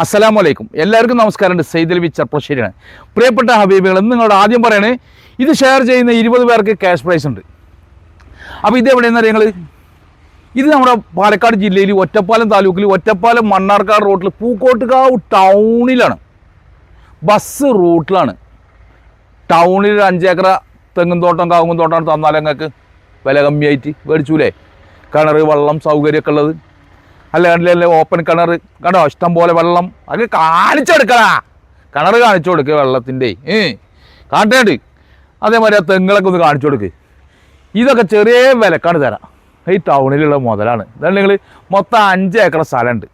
അസ്സലാമു വലൈക്കും എല്ലാവർക്കും നമസ്കാരം. സെയ്ദൽ വി ചെർപ്പശ്ശേരിയാണ് പ്രിയപ്പെട്ട ഹബീബുകൾ എന്ന് നിങ്ങളോട് ആദ്യം പറയണേ ഇത് ഷെയർ ചെയ്യുന്ന ഇരുപത് പേർക്ക് ക്യാഷ് പ്രൈസ് ഉണ്ട്. അപ്പോൾ ഇത് എവിടെയെന്ന് അറിയങ്ങൾ ഇത് നമ്മുടെ പാലക്കാട് ജില്ലയിൽ ഒറ്റപ്പാലം താലൂക്കിൽ ഒറ്റപ്പാലം മണ്ണാർക്കാട് റോട്ടിൽ പൂക്കോട്ടുകാവ് ടൗണിലാണ് ബസ് റൂട്ടിലാണ് ടൗണിൽ ഒരു അഞ്ചേക്കറ തെങ്ങും തോട്ടം കാവുങ്ങും തോട്ടം തന്നാൽ ഞങ്ങൾക്ക് വില കമ്മിയായിട്ട് മേടിച്ചൂലേ? കിണർ വെള്ളം സൗകര്യമൊക്കെ ഉള്ളത്. അല്ല കണ്ടില്ലേ ഓപ്പൺ കിണർ കണ്ടോ ഇഷ്ടം പോലെ വെള്ളം. അത് കാണിച്ചു കൊടുക്കടാ കിണർ കാണിച്ചു കൊടുക്കുക വെള്ളത്തിന്റെ. ഏ കാട്ടേണ്ട് അതേമാതിരി ആ തെങ്ങളൊക്കെ ഒന്ന് കാണിച്ചു കൊടുക്ക് ഇതൊക്കെ ചെറിയ വിലക്കാണ് തരാം. ഈ ടൗണിലുള്ള മുതലാണ്. ഇതാണ് മൊത്തം അഞ്ച് ഏക്കർ സ്ഥലമുണ്ട്.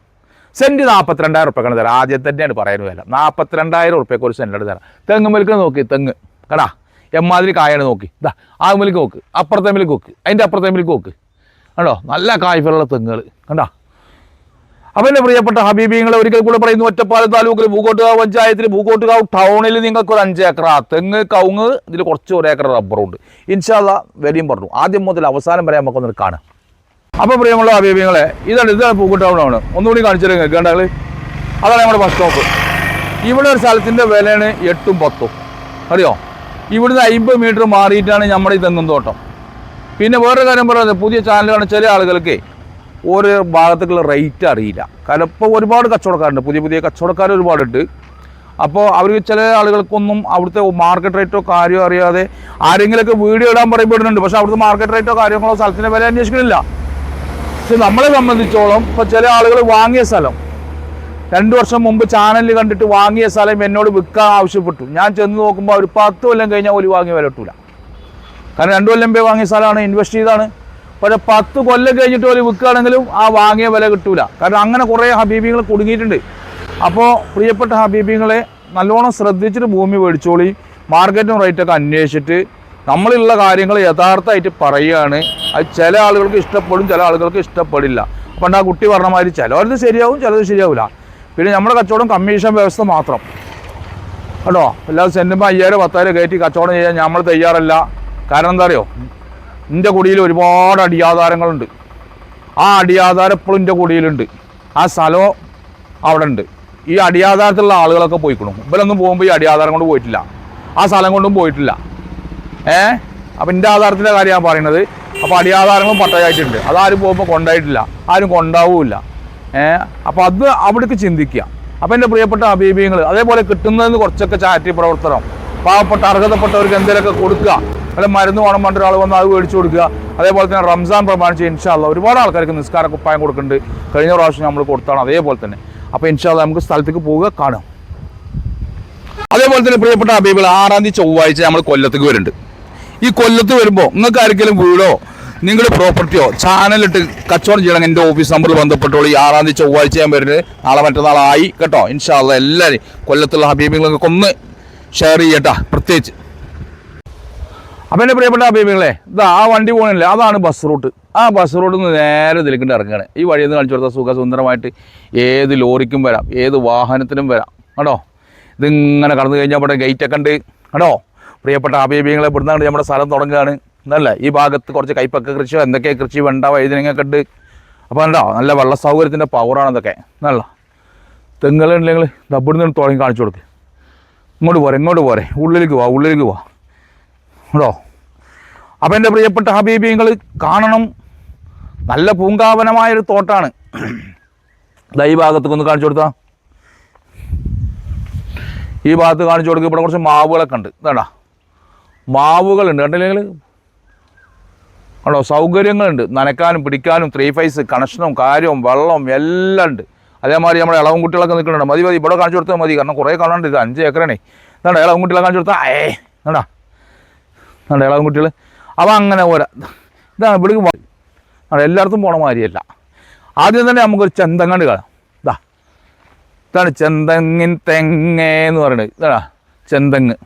സെന്റ് നാൽപ്പത്തിരണ്ടായിരം ഉറുപ്പ്യക്കാണ് തരാം. ആദ്യം തന്നെയാണ് പറയുന്നത് വില. നാൽപ്പത്തിരണ്ടായിരം ഉറുപ്പ്യക്ക് ഒരു സെന്റ് തരാം. തെങ്ങ് മിൽക്ക് നോക്കി തെങ്ങ്. കടാ എമ്മാതിരി കായാണ് നോക്കി. ഇതാ ആ മിൽക്ക് നോക്ക്. അപ്പുറത്തെ മിൽക്ക് നോക്ക്. അതിന്റെ അപ്പുറത്തെ മിൽക്ക് നോക്ക്. കണ്ടോ നല്ല കായ്ഫലുള്ള തെങ്ങുകൾ കണ്ടാ? എന്റെ പ്രിയപ്പെട്ട ഹബീബിങ്ങളെ ഒരിക്കൽ കൂടെ പറയുന്നു ഒറ്റപ്പാലം താലൂക്കിൽ പൂക്കോട്ടുകാവ് പഞ്ചായത്തിൽ പൂക്കോട്ടുകാവ് ടൗണിൽ നിങ്ങൾക്ക് ഒരു അഞ്ച് ഏക്കർ തെങ്ങ് കവുങ്ങ് ഇതിൽ കുറച്ച് ഒരു ഏക്കർ റബ്ബറുണ്ട് ഇൻഷാല്ല വിലയും പറഞ്ഞു. ആദ്യം മുതൽ അവസാനം വരെ നമുക്കൊന്ന് കാണാം. അപ്പോൾ പ്രിയമുള്ള ഹബീബിങ്ങളെ ഇതാണ് ഇതാണ് പൂക്കോട്ട് ടൗൺ ഒന്നുകൂടി കാണിച്ചു തരാം കേൾക്കേണ്ടത് അതാണ് നമ്മുടെ ബസ് സ്റ്റോപ്പ് ഇവിടെ ഒരു സ്ഥലത്തിന്റെ വിലയാണ് എട്ടും പത്തും. അറിയോ? ഇവിടുന്ന് അമ്പത് മീറ്റർ മാറിയിട്ടാണ് നമ്മുടെ ഈ തെങ്ങും തോട്ടം. പിന്നെ വേറൊരു കാര്യം പറയുന്നത് പുതിയ ചാനൽ കാണാൻ ചില ആളുകൾക്ക് ഓരോ ഭാഗത്തേക്കുള്ള റേറ്റ് അറിയില്ല. കാരണം ഇപ്പോൾ ഒരുപാട് കച്ചവടക്കാരുണ്ട്. പുതിയ പുതിയ കച്ചവടക്കാർ ഒരുപാടുണ്ട്. അപ്പോൾ അവർ ചില ആളുകൾക്കൊന്നും അവിടുത്തെ മാർക്കറ്റ് റേറ്റോ കാര്യമോ അറിയാതെ ആരെങ്കിലുമൊക്കെ വീഡിയോ ഇടാൻ പറയപ്പെടുന്നുണ്ട്. പക്ഷേ അവിടുത്തെ മാർക്കറ്റ് റേറ്റോ കാര്യങ്ങളോ സ്ഥലത്തിന്റെ വില അന്വേഷിക്കുന്നില്ല. പക്ഷെ നമ്മളെ സംബന്ധിച്ചോളം ഇപ്പോൾ ചില ആളുകൾ വാങ്ങിയ സ്ഥലം രണ്ട് വർഷം മുമ്പ് ചാനലിൽ കണ്ടിട്ട് വാങ്ങിയ സ്ഥലം എന്നോട് വിൽക്കാൻ ആവശ്യപ്പെട്ടു. ഞാൻ ചെന്ന് നോക്കുമ്പോൾ ഒരു പത്ത് കൊല്ലം കഴിഞ്ഞാൽ ഒരു വാങ്ങിയ വില കിട്ടൂല. കാരണം രണ്ട് കൊല്ലം പേ വാങ്ങിയ സ്ഥലമാണ് ഇൻവെസ്റ്റ് ചെയ്താണ് പക്ഷേ പത്ത് കൊല്ലം കഴിഞ്ഞിട്ട് ഒരു വിൽക്കുകയാണെങ്കിലും ആ വാങ്ങിയ വില കിട്ടൂല. കാരണം അങ്ങനെ കുറേ ഹബീബികൾ കുടുങ്ങിയിട്ടുണ്ട്. അപ്പോൾ പ്രിയപ്പെട്ട ഹബീബികളെ നല്ലോണം ശ്രദ്ധിച്ചിട്ട് ഭൂമി മേടിച്ചോളി. മാർക്കറ്റും റേറ്റൊക്കെ അന്വേഷിച്ചിട്ട് നമ്മളുള്ള കാര്യങ്ങൾ യഥാർത്ഥമായിട്ട് പറയുകയാണ്. അത് ചില ആളുകൾക്ക് ഇഷ്ടപ്പെടും ചില ആളുകൾക്ക് ഇഷ്ടപ്പെടില്ല. പണ്ട് ആ കുട്ടി പറഞ്ഞ മാതിരി ചിലവരത് ശരിയാവും ചിലത് ശരിയാവില്ല പിന്നെ നമ്മുടെ കച്ചവടം കമ്മീഷൻ വ്യവസ്ഥ മാത്രം. കേട്ടോ? എല്ലാവരും സെന്റുമ്പോൾ അയ്യായിരം പത്തായിരം കയറ്റി കച്ചവടം ചെയ്യാൻ നമ്മൾ തയ്യാറല്ല. കാരണം എന്താ അറിയോ? എന്റെ കുടിയിൽ ഒരുപാട് അടിയാധാരങ്ങളുണ്ട്. ആ അടിയാധാരം എപ്പോഴും എന്റെ കുടിയിലുണ്ട്. ആ സ്ഥലവും അവിടെ ഉണ്ട്. ഈ അടിയാധാരത്തിലുള്ള ആളുകളൊക്കെ പോയിക്കണം. ഇവരൊന്നും പോകുമ്പോൾ ഈ അടിയാധാരം കൊണ്ട് പോയിട്ടില്ല. ആ സ്ഥലം കൊണ്ടും പോയിട്ടില്ല. ഏ? അപ്പം എന്റെ ആധാരത്തിന്റെ കാര്യമാണ് പറയുന്നത് അപ്പോൾ അടിയാധാരങ്ങളും പട്ടയായിട്ടുണ്ട്. അതാരും പോകുമ്പോൾ കൊണ്ടായിട്ടില്ല. ആരും കൊണ്ടാവില്ല. ഏ? അപ്പോൾ അത് അവിടേക്ക് ചിന്തിക്കുക. അപ്പോൾ എന്റെ പ്രിയപ്പെട്ട അഭിപ്രായങ്ങൾ അതേപോലെ കിട്ടുന്നതിന് കുറച്ചൊക്കെ ചാറ്റി പ്രവർത്തനം. പാവപ്പെട്ട അർഹതപ്പെട്ടവർക്ക് എന്തെങ്കിലുമൊക്കെ കൊടുക്കുക. അല്ല മരുന്ന് വേണം പറഞ്ഞ ഒരാൾ വന്ന് അത് മേടിച്ചു കൊടുക്കുക. അതേപോലെ തന്നെ റംസാൻ പ്രമാണിച്ച് ഇൻഷാല്ല ഒരുപാട് ആൾക്കാർക്ക് നിസ്കാര കുപ്പായം കൊടുക്കുന്നുണ്ട്. കഴിഞ്ഞ പ്രാവശ്യം നമ്മൾ കൊടുത്താണ്. അതേപോലെ തന്നെ. അപ്പോൾ ഇൻഷാല്ല നമുക്ക് സ്ഥലത്തേക്ക് പോവുക കാണാം അതേപോലെ തന്നെ പ്രിയപ്പെട്ട അബീബിൾ ആറാം തീയതി ചൊവ്വാഴ്ച നമ്മൾ കൊല്ലത്തേക്ക് വരുന്നുണ്ട്. ഈ കൊല്ലത്ത് വരുമ്പോൾ നിങ്ങൾക്ക് ആർക്കെങ്കിലും വീടോ നിങ്ങളുടെ പ്രോപ്പർട്ടിയോ ചാനലിട്ട് കച്ചവടം ചെയ്യണം. എന്റെ ഓഫീസ് നമ്പറിൽ ബന്ധപ്പെട്ടോളൂ. ഈ ആറാം തീയതി ചൊവ്വാഴ്ച ഞാൻ വരുന്നത്. നാളെ മറ്റന്നാളായി കേട്ടോ? ഇൻഷാല്ല എല്ലാവരും കൊല്ലത്തുള്ള ഹബീബികളൊക്കെ ഒന്ന് ഷെയർ ചെയ്യട്ടാ. പ്രത്യേകിച്ച് അപ്പം എന്റെ പ്രിയപ്പെട്ട അഭിമുഖങ്ങളെ ഇതാ ആ വണ്ടി പോകണില്ലേ അതാണ് ബസ് റൂട്ട് ആ ബസ് റൂട്ടിൽ നിന്ന് നേരെ ഇതിലേക്കിട്ട് ഇറങ്ങുകയാണ് ഈ വഴിയിൽ നിന്ന് കളിച്ചു കൊടുത്താൽ സുഖസുന്ദരമായിട്ട് ഏത് ലോറിക്കും വരാം ഏത് വാഹനത്തിനും വരാം. കേട്ടോ ഇതിങ്ങനെ കടന്നു കഴിഞ്ഞാൽ ഇവിടെ ഗേറ്റൊക്കെ ഉണ്ട് കേട്ടോ പ്രിയപ്പെട്ട അഭിമുഖങ്ങളെ ഇവിടുന്നാണ് നമ്മുടെ സ്ഥലം തുടങ്ങുകയാണ് എന്നല്ല ഈ ഭാഗത്ത് കുറച്ച് കൈപ്പക്ക കൃഷിയോ എന്തൊക്കെ കൃഷി വേണ്ട വൈദ്യുതിനൊക്കെ ഉണ്ട് അപ്പോൾ കണ്ടോ? നല്ല വെള്ള സൗകര്യത്തിന്റെ പവറാണ് ഇതൊക്കെ. നല്ല തെങ്ങുകളുണ്ടെങ്കിൽ ഇവിടുന്ന് തുടങ്ങി കാണിച്ചു കൊടുക്കുക ഇങ്ങോട്ട് പോരെ ഇങ്ങോട്ട് പോരെ. ഉള്ളിലേക്ക് പോവാ ഉള്ളിലേക്ക് പോവാ കേട്ടോ അപ്പം എന്റെ പ്രിയപ്പെട്ട ഹബീബിങ്ങൾ കാണണം. നല്ല പൂങ്കാവനമായൊരു തോട്ടാണ്. ഈ ഭാഗത്തേക്ക് ഒന്ന് കാണിച്ചു കൊടുത്താ. ഈ ഭാഗത്ത് കാണിച്ചു കൊടുക്കുക ഇവിടെ കുറച്ച് മാവുകളൊക്കെ ഉണ്ട്. ഇതാടാ മാവുകളുണ്ട്. കണ്ടില്ലെങ്കിൽ ആണോ? സൗകര്യങ്ങളുണ്ട്. നനക്കാനും പിടിക്കാനും ത്രീ ഫൈസ് കണക്ഷനും കാര്യവും വെള്ളവും എല്ലാം ഉണ്ട്. അതേമാതിരി നമ്മുടെ ഇളവും കുട്ടികളൊക്കെ നിൽക്കുന്നുണ്ട്. മതി മതി. ഇവിടെ കാണിച്ചു കൊടുത്താൽ മതി. കാരണം കുറേ കാണാണ്ട് ഇത് അഞ്ച് ഏക്കറാണേ. ഇതാണ് ഇളവും കുട്ടികളെ കാണിച്ചു കൊടുത്താൽ ഏ വേണ്ടാ നമ്മുടെ ഇളവൻ കുട്ടികൾ അപ്പോൾ അങ്ങനെ പോരാ ഇതാണ് ഇവിടേക്ക് അവിടെ എല്ലായിടത്തും പോണ മാതിരിയല്ല. ആദ്യം തന്നെ നമുക്കൊരു ചെന്തങ്ങാണ്ട് കാണാം. ഇതാ ഇതാണ് ചെന്തങ്ങിൻ തെങ്ങേന്ന് പറയുന്നത് ഇതാ. ചെന്തങ്ങ്.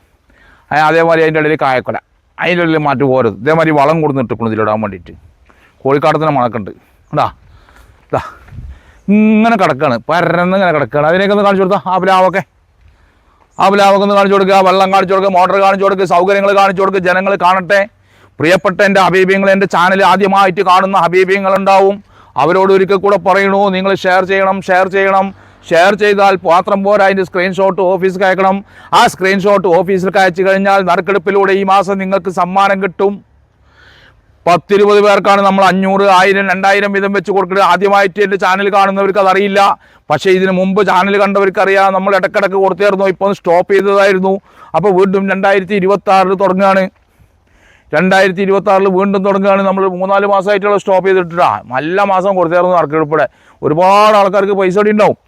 അതേമാതിരി അതിന്റെ ഇടയിൽ കായക്കൊല. അതിന്റെ ഇടയിൽ മാറ്റി പോരുത് ഇതേമാതിരി വളം കൊടുത്തിട്ടിക്കണം ഇതിലിടാൻ വേണ്ടിയിട്ട്. കോഴിക്കാടത്തിന് മണക്കുണ്ട്. ഇതാ ഇതാ ഇങ്ങനെ കിടക്കാണ്. പരന്ന് ഇങ്ങനെ കിടക്കാണ്. അതിനൊക്കെ ഒന്ന് കാണിച്ചു കൊടുത്താൽ ആ പ്ലാവൊക്കെ. ആ ഒന്ന് കാണിച്ചു കൊടുക്കുക വെള്ളം കാണിച്ചു കൊടുക്കുക മോട്ടർ കാണിച്ചു കൊടുക്കുക സൗകര്യങ്ങൾ കാണിച്ചു കൊടുക്കുക ജനങ്ങൾ കാണട്ടെ. പ്രിയപ്പെട്ട എന്റെ ഹബീബിയങ്ങൾ എന്റെ ചാനൽ ആദ്യമായിട്ട് കാണുന്ന ഹബീബിയങ്ങൾ ഉണ്ടാവും. അവരോട് ഒരിക്കൽ കൂടെ പറയണു നിങ്ങൾ ഷെയർ ചെയ്യണം ഷെയർ ചെയ്യണം. ഷെയർ ചെയ്താൽ പാത്രം പോരാ അതിന്റെ സ്ക്രീൻഷോട്ട് ഓഫീസിൽ അയക്കണം. ആ സ്ക്രീൻഷോട്ട് ഓഫീസിൽ അയച്ചു കഴിഞ്ഞാൽ നറുക്കെടുപ്പിലൂടെ ഈ മാസം നിങ്ങൾക്ക് സമ്മാനം കിട്ടും. പത്തിരുപത് പേർക്കാണ് നമ്മൾ അഞ്ഞൂറ് ആയിരം രണ്ടായിരം വീതം വെച്ച് കൊടുക്കുന്നത്. ആദ്യമായിട്ട് എന്റെ ചാനൽ കാണുന്നവർക്ക് അതറിയില്ല. പക്ഷേ ഇതിന് മുമ്പ് ചാനൽ കണ്ടവർക്ക് അറിയാം നമ്മൾ ഇടക്കിടക്ക് കൊടുത്തായിരുന്നു ഇപ്പോൾ സ്റ്റോപ്പ് ചെയ്തതായിരുന്നു. അപ്പോൾ വീണ്ടും രണ്ടായിരത്തി ഇരുപത്തി ആറിൽ തുടങ്ങുകയാണ്. രണ്ടായിരത്തി ഇരുപത്തി ആറിൽ വീണ്ടും തുടങ്ങുകയാണ്. നമ്മൾ മൂന്നാൽ മാസമായിട്ടുള്ള സ്റ്റോപ്പ് ചെയ്തിട്ടിട്ടാണ് നല്ല മാസം കൊടുത്തായിരുന്നു നറുക്കെടുപ്പിടെ ഒരുപാട് ആൾക്കാർക്ക് പൈസ ഉണ്ടാവും.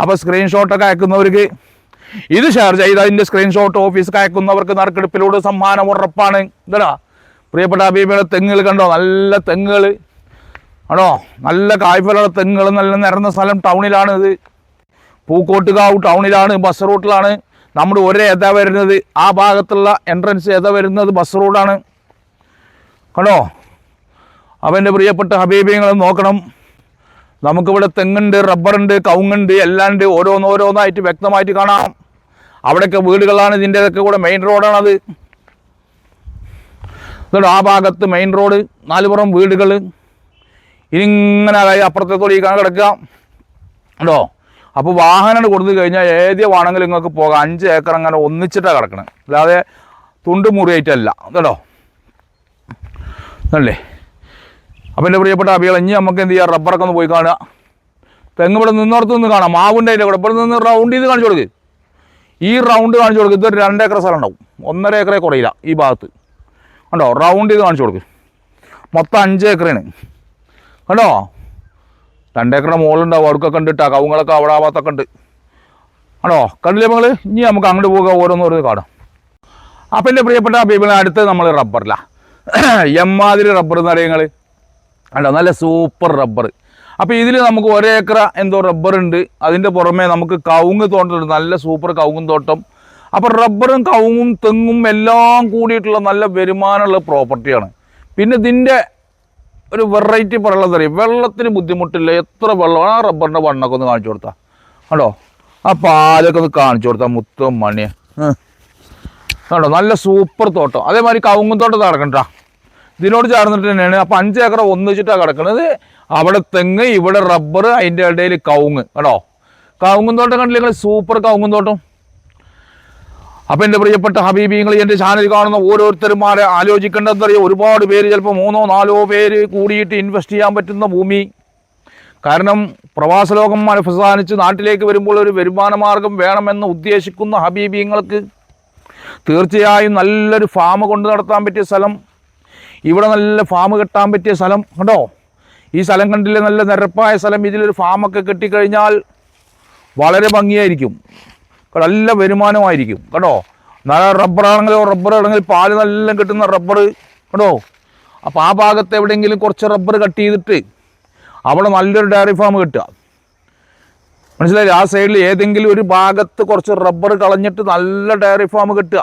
അപ്പോൾ സ്ക്രീൻഷോട്ടൊക്കെ അയക്കുന്നവർക്ക് ഇത് ഷെയർ ചെയ്ത്. അതിന്റെ സ്ക്രീൻഷോട്ട് ഓഫീസ് അയക്കുന്നവർക്ക് നറുക്കെടുപ്പിലൂടെ സമ്മാനം ഉറപ്പാണ്. ഇതടാ. പ്രിയപ്പെട്ട അബീബിയുടെ തെങ്ങുകൾ കണ്ടോ? നല്ല തെങ്ങുകൾ ആണോ? നല്ല കായ്ഫലുള്ള തെങ്ങുകൾ നല്ല നിറഞ്ഞ സ്ഥലം ടൗണിലാണ് ഇത്. പൂക്കോട്ടുകാവ് ടൗണിലാണ് ബസ് റൂട്ടിലാണ് നമ്മുടെ ഒരേ ഏതാ വരുന്നത്. ആ ഭാഗത്തുള്ള എൻട്രൻസ് ഏതാ വരുന്നത്? ബസ് റോഡാണ് കണ്ടോ? അപ്പം എന്റെ പ്രിയപ്പെട്ട ഹബീബിയങ്ങൾ നോക്കണം. നമുക്കിവിടെ തെങ്ങുണ്ട് റബ്ബറുണ്ട് കവുങ്ങുണ്ട് എല്ലാം ഉണ്ട്. ഓരോന്നോരോന്നായിട്ട് വ്യക്തമായിട്ട് കാണാം. അവിടെയൊക്കെ വീടുകളാണ് ഇതിന്റെതൊക്കെ കൂടെ മെയിൻ റോഡാണത് എന്നിട്ട് ആ ഭാഗത്ത് മെയിൻ റോഡ് നാലുപുറം വീടുകൾ ഇങ്ങനെ അതായത് അപ്പുറത്തെ ഈ കാണാൻ കിടക്കുക. ഉണ്ടോ അപ്പോൾ വാഹനം കൊടുത്തു കഴിഞ്ഞാൽ ഏത് വേണമെങ്കിലും നിങ്ങൾക്ക് പോകാം. അഞ്ച് ഏക്കർ അങ്ങനെ ഒന്നിച്ചിട്ടാണ് കിടക്കണം. അല്ലാതെ തുണ്ട് മുറിയായിട്ടല്ല. കേട്ടോ അല്ലേ അപ്പോൾ എന്റെ പ്രിയപ്പെട്ട അഭികൾ ഇനി നമുക്ക് എന്ത് ചെയ്യാം? റബ്ബറൊക്കെ ഒന്ന് പോയി കാണുക. തെങ്ങ് ഇവിടെ നിന്നോടത്ത് നിന്ന് കാണാം. മാവുണ്ട് അതിന്റെ കൂടെ. ഇവിടെ നിന്ന് റൗണ്ട് ചെയ്ത് കാണിച്ചു കൊടുക്ക്. ഈ റൗണ്ട് കാണിച്ചു കൊടുക്കുക ഇതൊരു രണ്ടേക്കർ സ്ഥലം ഉണ്ടാവും. ഒന്നര ഏക്കറെ കുറയില്ല ഈ ഭാഗത്ത്. കണ്ടോ? റൗണ്ട് ചെയ്ത് കാണിച്ചു കൊടുക്കും. മൊത്തം അഞ്ച് ഏക്കറാണ്. കണ്ടോ? രണ്ടേക്കറുടെ മുകളിലുണ്ടാവും. അവർക്കൊക്കെ ഉണ്ട് കേട്ടോ കവുങ്ങളൊക്കെ അവിടെ ആ ഭാഗത്തൊക്കെ ഉണ്ട്. ആണോ കണ്ടില്ലേ മകൾ? ഇനി നമുക്ക് അങ്ങോട്ട് പോകുക ഓരോന്നോരോ കാണാം. അപ്പം എന്റെ പ്രിയപ്പെട്ട ബീബിൾ അടുത്ത് നമ്മൾ റബ്ബറിലാണ് എമ്മാതിരി റബ്ബർ എന്ന് പറയുന്നത് കണ്ടോ? നല്ല സൂപ്പർ റബ്ബർ. അപ്പോൾ ഇതിൽ നമുക്ക് ഒരേക്കറ എന്തോ റബ്ബർ ഉണ്ട്. അതിന്റെ പുറമേ നമുക്ക് കവുങ്ങ് തോട്ടമുണ്ട് നല്ല സൂപ്പർ കവുങ്ങും തോട്ടം. അപ്പോൾ റബ്ബറും കവുങ്ങും തെങ്ങും എല്ലാം കൂടിയിട്ടുള്ള നല്ല വരുമാനമുള്ള പ്രോപ്പർട്ടിയാണ് പിന്നെ ഇതിന്റെ ഒരു വെറൈറ്റി പറയുള്ളത് അറിയാം? വെള്ളത്തിന് ബുദ്ധിമുട്ടില്ല. എത്ര വെള്ളമാണ് ആ റബ്ബറിന്റെ വണ്ണൊക്കെ ഒന്ന് കാണിച്ചു കൊടുത്താൽ കണ്ടോ? ആ പാലൊക്കെ ഒന്ന് കാണിച്ചു കൊടുത്താൽ മുത്തും മണിയെ കണ്ടോ? നല്ല സൂപ്പർ തോട്ടം. അതേമാതിരി കവുങ്ങും തോട്ടം നടക്കണ്ട ഇതിനോട് ചേർന്നിട്ട് തന്നെയാണ്. അപ്പം അഞ്ച് ഏക്കർ ഒന്നിച്ചിട്ടാണ് കിടക്കുന്നത് അവിടെ തെങ്ങ് ഇവിടെ റബ്ബർ അതിന്റെ ഇടയിൽ കവുങ്ങ്. കേട്ടോ കവുങ്ങും തോട്ടം കണ്ടില്ലേ നിങ്ങൾ സൂപ്പർ കവുങ്ങും തോട്ടം. അപ്പം എന്റെ പ്രിയപ്പെട്ട ഹബീബിങ്ങൾ എന്റെ ചാനൽ കാണുന്ന ഓരോരുത്തരുമാരെ ആലോചിക്കേണ്ടതെന്നറിയാം? ഒരുപാട് പേര് ചിലപ്പോൾ മൂന്നോ നാലോ പേര് കൂടിയിട്ട് ഇൻവെസ്റ്റ് ചെയ്യാൻ പറ്റുന്ന ഭൂമി. കാരണം പ്രവാസ ലോകം നാട്ടിലേക്ക് വരുമ്പോൾ ഒരു വരുമാന മാർഗം വേണമെന്ന് ഉദ്ദേശിക്കുന്ന ഹബീബിങ്ങൾക്ക് തീർച്ചയായും നല്ലൊരു ഫാം കൊണ്ട് നടത്താൻ പറ്റിയ സ്ഥലം ഇവിടെ നല്ല ഫാം കെട്ടാൻ പറ്റിയ സ്ഥലം കണ്ടോ? ഈ സ്ഥലം കണ്ടില്ലേ? നല്ല നിരപ്പായ സ്ഥലം. ഇതിലൊരു ഫാമൊക്കെ കെട്ടിക്കഴിഞ്ഞാൽ വളരെ ഭംഗിയായിരിക്കും. നല്ല വരുമാനമായിരിക്കും. കേട്ടോ നല്ല റബ്ബറാണെങ്കിലോ റബ്ബർ ആണെങ്കിൽ പാൽ നല്ല കിട്ടുന്ന റബ്ബർ കേട്ടോ അപ്പോൾ ആ ഭാഗത്ത് എവിടെയെങ്കിലും കുറച്ച് റബ്ബർ കട്ട് ചെയ്തിട്ട് അവിടെ നല്ലൊരു ഡയറി ഫാം കിട്ടുക. മനസ്സിലായില്ലേ? ആ സൈഡിൽ ഏതെങ്കിലും ഒരു ഭാഗത്ത് കുറച്ച് റബ്ബർ കളഞ്ഞിട്ട് നല്ല ഡയറി ഫാം കിട്ടുക.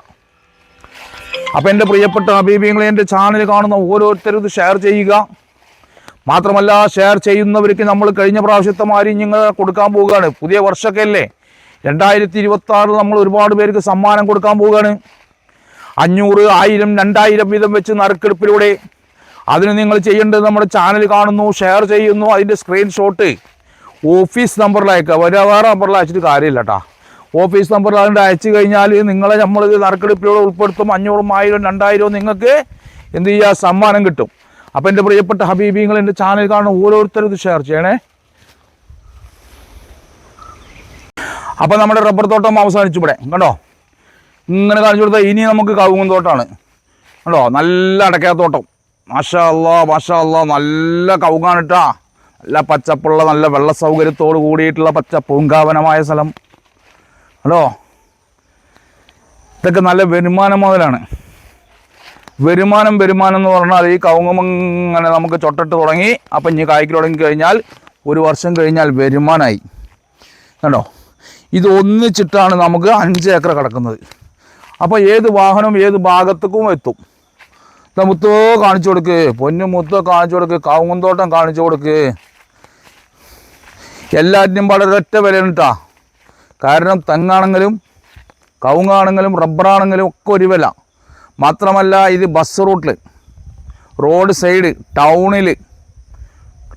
അപ്പം എന്റെ പ്രിയപ്പെട്ട അബീബിങ്ങളെ എന്റെ ചാനൽ കാണുന്ന ഓരോരുത്തരും ഇത് ഷെയർ ചെയ്യുക. മാത്രമല്ല ഷെയർ ചെയ്യുന്നവർക്ക് നമ്മൾ കഴിഞ്ഞ പ്രാവശ്യത്തെ മാതിരി നിങ്ങൾ കൊടുക്കാൻ പോവുകയാണ്. പുതിയ വർഷമൊക്കെ അല്ലേ? രണ്ടായിരത്തി ഇരുപത്തി ആറിൽ നമ്മൾ ഒരുപാട് പേർക്ക് സമ്മാനം കൊടുക്കാൻ പോവുകയാണ്. അഞ്ഞൂറ് ആയിരം രണ്ടായിരം വീതം വെച്ച് നറുക്കെടുപ്പിലൂടെ അതിന് നിങ്ങൾ ചെയ്യേണ്ടത് നമ്മുടെ ചാനൽ കാണുന്നു ഷെയർ ചെയ്യുന്നു അതിന്റെ സ്ക്രീൻഷോട്ട് ഓഫീസ് നമ്പറിൽ അയക്കുക. വേറെ വേറെ നമ്പറിൽ അയച്ചിട്ട് കാര്യമില്ല കേട്ടോ ഓഫീസ് നമ്പറിൽ അതിന്റെ അയച്ചു കഴിഞ്ഞാൽ നിങ്ങളെ നമ്മൾ നറുക്കെടുപ്പിലൂടെ ഉൾപ്പെടുത്തും. അഞ്ഞൂറും ആയിരം രണ്ടായിരവും നിങ്ങൾക്ക് എന്ത് ചെയ്യുക സമ്മാനം കിട്ടും. അപ്പോൾ എന്റെ പ്രിയപ്പെട്ട ഹബീബിങ്ങൾ എന്റെ ചാനൽ കാണുന്ന ഓരോരുത്തരും ഇത് ഷെയർ ചെയ്യണേ. അപ്പോൾ നമ്മുടെ റബ്ബർ തോട്ടം അവസാനിച്ചു ഇവിടെ. കണ്ടോ? ഇങ്ങനെ കാണിച്ചു കൊടുത്താൽ ഇനി നമുക്ക് കവുങ്ങും തോട്ടമാണ് കണ്ടോ? നല്ല അടക്കാത്തോട്ടം മാഷാ അല്ലാ മാഷാ നല്ല കവുങ്ങാണ് കേട്ടാ നല്ല പച്ചപ്പുള്ള നല്ല വെള്ള സൗകര്യത്തോട് കൂടിയിട്ടുള്ള പച്ച പൂങ്കാവനമായ സ്ഥലം. ഹലോ ഇതൊക്കെ നല്ല വരുമാനം മുതലാണ്. വരുമാനം വരുമാനം എന്ന് പറഞ്ഞാൽ ഈ കവുങ്ങുമങ്ങനെ നമുക്ക് ചൊട്ടിട്ട് തുടങ്ങി അപ്പം ഇനി കായ്ക്ക് തുടങ്ങി കഴിഞ്ഞാൽ ഒരു വർഷം കഴിഞ്ഞാൽ വരുമാനമായി കണ്ടോ? ഇത് ഒന്നിച്ചിട്ടാണ് നമുക്ക് അഞ്ച് ഏക്കർ കിടക്കുന്നത്. അപ്പോൾ ഏത് വാഹനം ഏത് ഭാഗത്തേക്കും എത്തും. ഇതാ മുത്തോ കാണിച്ചു കൊടുക്ക്. പൊന്നു മുത്തോ കാണിച്ചു കൊടുക്ക്. കവുങ്ങുന്തോട്ടം കാണിച്ചു കൊടുക്ക്. എല്ലാറ്റിനും വളരെ ഒറ്റ വിലയാണ് കേട്ടോ കാരണം തെങ്ങാണെങ്കിലും കവുങ്ങാണെങ്കിലും റബ്ബറാണെങ്കിലും ഒക്കെ ഒരു വില. മാത്രമല്ല ഇത് ബസ് റൂട്ടിൽ റോഡ് സൈഡ് ടൗണിൽ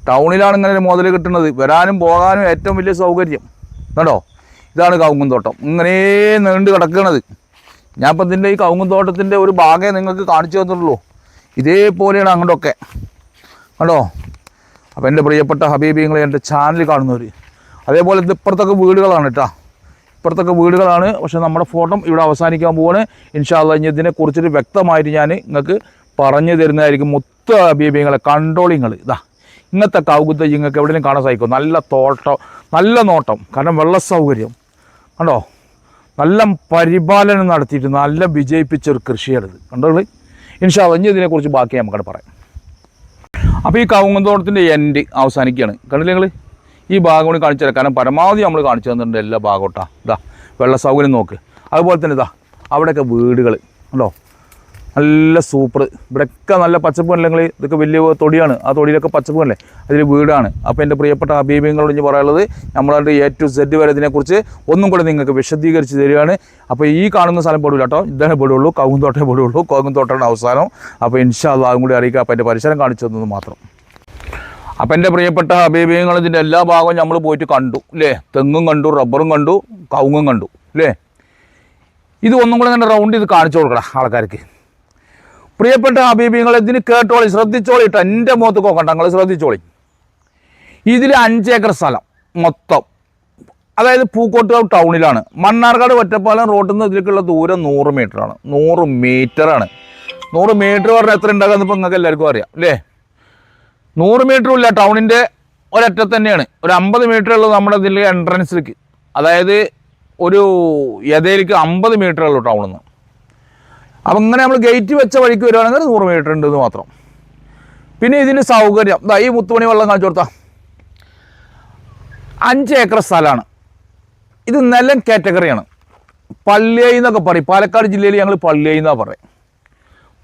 ടൗണിലാണ് ഇങ്ങനെ മുതൽ കിട്ടുന്നത്. വരാനും പോകാനും ഏറ്റവും വലിയ സൗകര്യം. കണ്ടോ? ഇതാണ് കവുങ്ങും തോട്ടം ഇങ്ങനെ നീണ്ട് കിടക്കണത്. ഞാൻ ഇപ്പം ഇതിന്റെ ഈ കവുങ്ങും തോട്ടത്തിന്റെ ഒരു ഭാഗമേ നിങ്ങൾക്ക് കാണിച്ചു തന്നിട്ടുള്ളൂ. ഇതേപോലെയാണ് അങ്ങോട്ടൊക്കെ. കണ്ടോ? അപ്പോൾ എന്റെ പ്രിയപ്പെട്ട ഹബീബിങ്ങളെ എന്റെ ചാനൽ കാണുന്നവർ അതേപോലെ ഇത് ഇപ്പുറത്തൊക്കെ വീടുകളാണ് കേട്ടോ ഇപ്പുറത്തൊക്കെ വീടുകളാണ്. പക്ഷേ നമ്മുടെ ഫോട്ടോ ഇവിടെ അവസാനിക്കാൻ പോവാണ്. ഇൻഷാല്ല ഇനി ഇതിനെക്കുറിച്ചിട്ട് വ്യക്തമായിട്ട് ഞാൻ നിങ്ങൾക്ക് പറഞ്ഞു തരുന്നതായിരിക്കും മൊത്ത ഹബീബിങ്ങളെ കൺട്രോളിങ്ങൾ ഇതാ ഇങ്ങനത്തെ കൗകുത്ത നിങ്ങൾക്ക് എവിടെയും കാണാൻ സാധിക്കും നല്ല തോട്ടം നല്ല നോട്ടം. കാരണം വെള്ള സൗകര്യം. കണ്ടോ? നല്ല പരിപാലനം നടത്തിയിട്ട് നല്ല വിജയിപ്പിച്ച ഒരു കൃഷിയാണിത് കണ്ടോ ഇൻഷാ ഇനി ഇതിനെക്കുറിച്ച് ബാക്കി നമുക്കവിടെ പറയാം. അപ്പോൾ ഈ കവുങ്ങന്തോട്ടത്തിന്റെ എൻഡ് അവസാനിക്കുകയാണ്. കണ്ടില്ലേ നിങ്ങൾ ഈ ഭാഗം കൂടി കാണിച്ചു തരാം. കാരണം പരമാവധി നമ്മൾ കാണിച്ചു തന്നിട്ടുണ്ട് എല്ലാ ഭാഗോട്ടാ ഇതാ വെള്ള സൗകര്യം നോക്ക്. അതുപോലെ തന്നെ ഇതാ അവിടെയൊക്കെ വീടുകൾ ഉണ്ടോ നല്ല സൂപ്പർ. ഇവിടെയൊക്കെ നല്ല പച്ചപ്പ് കണ്ടില്ലെങ്കിൽ ഇതൊക്കെ വലിയ തൊടിയാണ്. ആ തൊടിയിലൊക്കെ പച്ചപ്പ് കണ്ടല്ലേ അതിൽ വീടാണ്. അപ്പോൾ എന്റെ പ്രിയപ്പെട്ട അഭിമുഖങ്ങളോട് ഇനി പറയാനുള്ളത് നമ്മളതിന്റെ എ ടു സെഡ് വരെ ഇതിനെക്കുറിച്ച് ഒന്നും കൂടെ നിങ്ങൾക്ക് വിശദീകരിച്ച് തരികയാണ്. അപ്പോൾ ഈ കാണുന്ന സ്ഥലം പെടില്ല കേട്ടോ. ഇതാണ് പെടുള്ളൂ കൗകുന്തോട്ടേ പെടുള്ളൂ കവുന്തോട്ടയുടെ അവസാനം. അപ്പോൾ ഇൻഷാല്ല അതും കൂടി അറിയിക്കുക അപ്പോൾ എന്റെ പരിസരം കാണിച്ചു തന്നത് മാത്രം. അപ്പോൾ എന്റെ പ്രിയപ്പെട്ട അഭിമുഖങ്ങൾ ഇതിന്റെ എല്ലാ ഭാഗവും നമ്മൾ പോയിട്ട് കണ്ടു അല്ലേ തെങ്ങും കണ്ടു റബ്ബറും കണ്ടു കവുങ്ങും കണ്ടു അല്ലേ ഇത് ഒന്നും കൂടെ ഇങ്ങനെ റൗണ്ട് ചെയ്ത് കാണിച്ചു കൊടുക്കണം ആൾക്കാർക്ക്. പ്രിയപ്പെട്ട ഹബീബിങ്ങൾ ഇതിന് കേട്ടോളി ശ്രദ്ധിച്ചോളി കേട്ടോ. എന്റെ മുഖത്ത് നോക്കണ്ട നിങ്ങൾ ശ്രദ്ധിച്ചോളി. ഇതിൽ അഞ്ചേക്കർ സ്ഥലം മൊത്തം. അതായത് പൂക്കോട്ടുകാവ് ടൗണിലാണ്. മണ്ണാർക്കാട് ഒറ്റപ്പാലം റോഡിൽ നിന്ന് ഇതിലേക്കുള്ള ദൂരം നൂറ് മീറ്ററാണ്. നൂറ് മീറ്ററാണ്. നൂറ് മീറ്റർ പറഞ്ഞാൽ എത്ര ഉണ്ടാകുന്ന ഇപ്പോൾ നിങ്ങൾക്ക് എല്ലാവർക്കും അറിയാം അല്ലേ? നൂറ് മീറ്ററും ഇല്ല ടൗണിന്റെ ഒരറ്റത്ത് തന്നെയാണ്. ഒരു അമ്പത് മീറ്റർ ഉള്ളത് നമ്മുടെ ഇതിലെ എൻട്രൻസിലേക്ക് അതായത് ഒരു യഥയിലേക്ക് അമ്പത് മീറ്റർ ഉള്ളൂ ടൗണിൽ നിന്ന് അപ്പം അങ്ങനെ നമ്മൾ ഗേറ്റ് വെച്ച വഴിക്ക് വരുവാണെങ്കിൽ നൂറ് മീറ്റർ ഉണ്ട് എന്ന് മാത്രം. പിന്നെ ഇതിന്റെ സൗകര്യം ദാ ഈ മുത്തുമണി വെള്ളം കാണിച്ചു കൊടുത്താൽ അഞ്ച് ഏക്കർ സ്ഥലമാണ്. ഇത് നെല്ലൻ കാറ്റഗറിയാണ് പള്ളിയായി എന്നൊക്കെ പറയും. പാലക്കാട് ജില്ലയിൽ ഞങ്ങൾ പള്ളിയായി എന്നാണ് പറയും.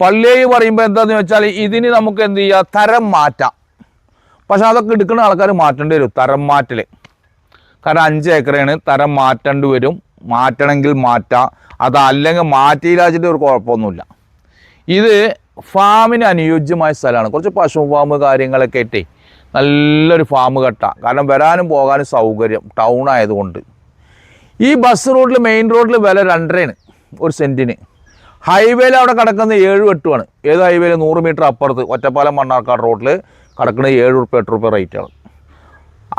പള്ളിയായി പറയുമ്പോൾ എന്താണെന്ന് വെച്ചാൽ ഇതിന് നമുക്ക് എന്ത് ചെയ്യുക തരം മാറ്റാം. പക്ഷെ അതൊക്കെ എടുക്കുന്ന ആൾക്കാർ മാറ്റേണ്ടി വരും തരം മാറ്റൽ കാരണം അഞ്ച് ഏക്കറാണ് തരം മാറ്റേണ്ടി വരും. മാറ്റണമെങ്കിൽ മാറ്റാം. അതല്ലെങ്കിൽ മാറ്റിയില്ലാച്ചിട്ട് ഒരു കുഴപ്പമൊന്നുമില്ല. ഇത് ഫാമിന് അനുയോജ്യമായ സ്ഥലമാണ്. കുറച്ച് പശു ഫാം കാര്യങ്ങളൊക്കെ ആയിട്ടേ നല്ലൊരു ഫാം കെട്ട. കാരണം വരാനും പോകാനും സൗകര്യം ടൗൺ ആയതുകൊണ്ട്. ഈ ബസ് റോഡിൽ മെയിൻ റോഡിൽ വില രണ്ടരയാണ് ഒരു സെന്റിന് ഹൈവേയിൽ അവിടെ കിടക്കുന്നത് ഏഴും എട്ടുമാണ് ഏത് ഹൈവേയിൽ നൂറ് മീറ്റർ അപ്പുറത്ത്. ഒറ്റപ്പാലം മണ്ണാർക്കാട് റോഡിൽ കിടക്കുന്നത് ഏഴ് ഉറുപ്പ് എട്ട് റുപ്യ റേറ്റാണ്.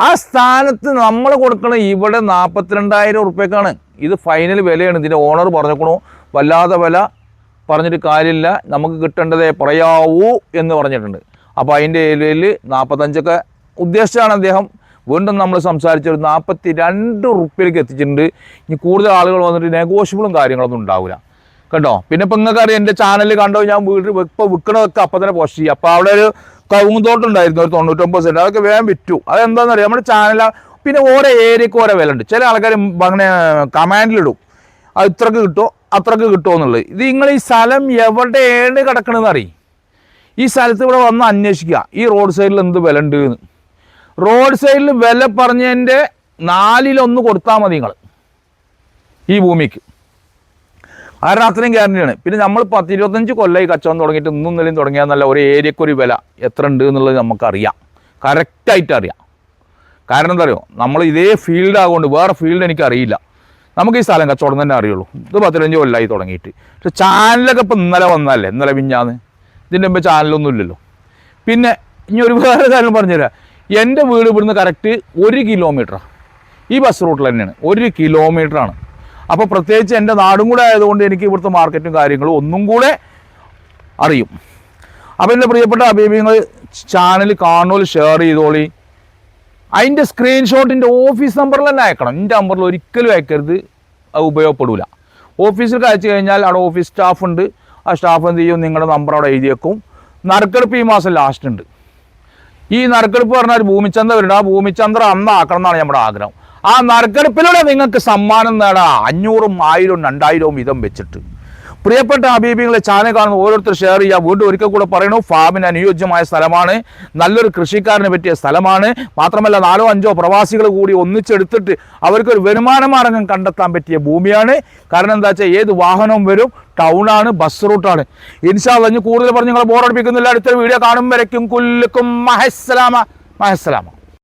ആ സ്ഥാനത്ത് നമ്മൾ കൊടുക്കണ ഇവിടെ നാൽപ്പത്തിരണ്ടായിരം ഉറുപ്പ്യക്കാണ്. ഇത് ഫൈനൽ വിലയാണ്. ഇതിന്റെ ഓണർ പറഞ്ഞേക്കണു വല്ലാതെ വില പറഞ്ഞിട്ട് കാര്യമില്ല. നമുക്ക് കിട്ടേണ്ടതേ പറയാവൂ എന്ന് പറഞ്ഞിട്ടുണ്ട്. അപ്പോൾ അതിന്റെ ഏരിയയിൽ നാൽപ്പത്തഞ്ചൊക്കെ ഉദ്ദേശിച്ചാണ് അദ്ദേഹം വീണ്ടും നമ്മൾ സംസാരിച്ച ഒരു നാൽപ്പത്തി രണ്ട് റുപ്യയിലേക്ക് എത്തിച്ചിട്ടുണ്ട്. ഇനി കൂടുതൽ ആളുകൾ വന്നിട്ട് നെഗോഷ്യബിളും കാര്യങ്ങളൊന്നും ഉണ്ടാവില്ല കേട്ടോ പിന്നെ ഇപ്പം നിങ്ങൾക്ക് അറിയാം എന്റെ ചാനൽ കണ്ടോ ഞാൻ വീട് ഇപ്പോൾ വിൽക്കണതൊക്കെ അപ്പൊ തന്നെ പോസ്റ്റ് ചെയ്യും. അപ്പോൾ അവിടെ ഒരു കവുങ്ങുതോട്ടം ഉണ്ടായിരുന്നു ഒരു തൊണ്ണൂറ്റൊമ്പത് സെന്റ് അതൊക്കെ വേഗം വിറ്റു. അതെന്താണെന്ന് അറിയാം? നമ്മുടെ ചാനൽ പിന്നെ ഓരോ ഏരിയക്ക് ഓരോ വില ഉണ്ട് ചില ആൾക്കാർ അങ്ങനെ കമാൻഡിലിടും അത് ഇത്രക്ക് കിട്ടുമോ അത്രയ്ക്ക് കിട്ടുമോ എന്നുള്ളത്. ഇത് നിങ്ങൾ ഈ സ്ഥലം എവിടെയാണ് കിടക്കണമെന്ന് അറിയും? ഈ സ്ഥലത്ത് ഇവിടെ വന്ന് അന്വേഷിക്കുക. ഈ റോഡ് സൈഡിൽ എന്ത് വില ഉണ്ട് എന്ന് റോഡ് സൈഡിൽ വില പറഞ്ഞതിന്റെ നാലിലൊന്ന് കൊടുത്താൽ മതി നിങ്ങൾ ഈ ഭൂമിക്ക്. കാരണം അത്രയും ഗ്യാരണ്ടിയാണ് പിന്നെ നമ്മൾ പത്ത് ഇരുപത്തഞ്ച് കൊല്ലമായി കച്ചവടം തുടങ്ങിയിട്ട് ഇന്നും നിലയും തുടങ്ങിയാൽ നല്ല ഒരു ഏരിയക്ക് ഒരു വില. എത്ര ഉണ്ട് എന്നുള്ളത് നമുക്കറിയാം. കറക്റ്റായിട്ട് അറിയാം. കാരണം എന്താ അറിയോ? നമ്മൾ ഇതേ ഫീൽഡ് ആകൊണ്ട് വേറെ ഫീൽഡ് എനിക്കറിയില്ല. നമുക്ക് ഈ സ്ഥലം കച്ചവടം തന്നെ അറിയുള്ളൂ. ഇത് പത്തിരഞ്ച് കൊല്ലമായി തുടങ്ങിയിട്ട്. പക്ഷെ ചാനലൊക്കെ ഇപ്പം ഇന്നലെ വന്നതല്ലേ? ഇന്നലെ പിഞ്ഞാന്ന് ഇതിന്റെ മുമ്പ് ചാനലൊന്നും ഇല്ലല്ലോ. പിന്നെ ഇനി ഒരു വേറെ കാര്യം പറഞ്ഞുതരാം. എന്റെ വീട് ഇവിടുന്ന് കറക്റ്റ് ഒരു കിലോമീറ്ററാണ് ഈ ബസ് റൂട്ടിൽ തന്നെയാണ്. ഒരു കിലോമീറ്ററാണ് അപ്പോൾ പ്രത്യേകിച്ച് എന്റെ നാടും കൂടെ ആയതുകൊണ്ട് എനിക്ക് ഇവിടുത്തെ മാർക്കറ്റും കാര്യങ്ങളും ഒന്നും കൂടെ അറിയും. അപ്പോൾ എന്റെ പ്രിയപ്പെട്ട അഭിപ്രായങ്ങൾ ചാനൽ കാണുമല്ലോ ഷെയർ ചെയ്തോളി. അതിന്റെ സ്ക്രീൻഷോട്ടിന്റെ ഓഫീസ് നമ്പറിൽ തന്നെ അയക്കണം. എന്റെ നമ്പറിൽ ഒരിക്കലും അയക്കരുത്. അത് ഉപയോഗപ്പെടില്ല ഓഫീസിൽ അയച്ചു കഴിഞ്ഞാൽ അവിടെ ഓഫീസ് സ്റ്റാഫ് ഉണ്ട്. ആ സ്റ്റാഫ് എന്ത് ചെയ്യും? നിങ്ങളുടെ നമ്പർ അവിടെ എഴുതി വെക്കും. നറുക്കെടുപ്പ് ഈ മാസം ലാസ്റ്റ് ഉണ്ട്. ഈ നറുക്കെടുപ്പ് പറഞ്ഞാൽ ഭൂമിച്ചന്ത വരുന്നുണ്ട് ആ ഭൂമിചന്ദ്ര അന്ന് ആക്കണം എന്നാണ് നമ്മുടെ ആഗ്രഹം. ആ നറുക്കെടുപ്പിലൂടെ നിങ്ങൾക്ക് സമ്മാനം നേടാം. അഞ്ഞൂറും ആയിരവും രണ്ടായിരവും വീതം വെച്ചിട്ട്. പ്രിയപ്പെട്ട അബീബികളെ ചാനൽ കാണുന്ന ഓരോരുത്തർ ഷെയർ ചെയ്യുക വീണ്ടും ഒരിക്കൽ കൂടെ പറയണു ഫാമിന് അനുയോജ്യമായ സ്ഥലമാണ്. നല്ലൊരു കൃഷിക്കാരന് പറ്റിയ സ്ഥലമാണ്. മാത്രമല്ല നാലോ അഞ്ചോ പ്രവാസികൾ കൂടി ഒന്നിച്ചെടുത്തിട്ട് അവർക്കൊരു വരുമാന മാർഗം കണ്ടെത്താൻ പറ്റിയ ഭൂമിയാണ്. കാരണം എന്താ വെച്ചാൽ ഏത് വാഹനവും വരും ടൗണാണ് ബസ് റൂട്ടാണ് ഇൻഷാ അല്ലാഹ് കൂടുതൽ പറഞ്ഞ് നിങ്ങളെ ബോറടിപ്പിക്കുന്നില്ല അടുത്തൊരു വീഡിയോ കാണുമ്പോഴേക്കും കുല്ലുക്കും മഹസ്സലാമ. മഹസ്സലാമ.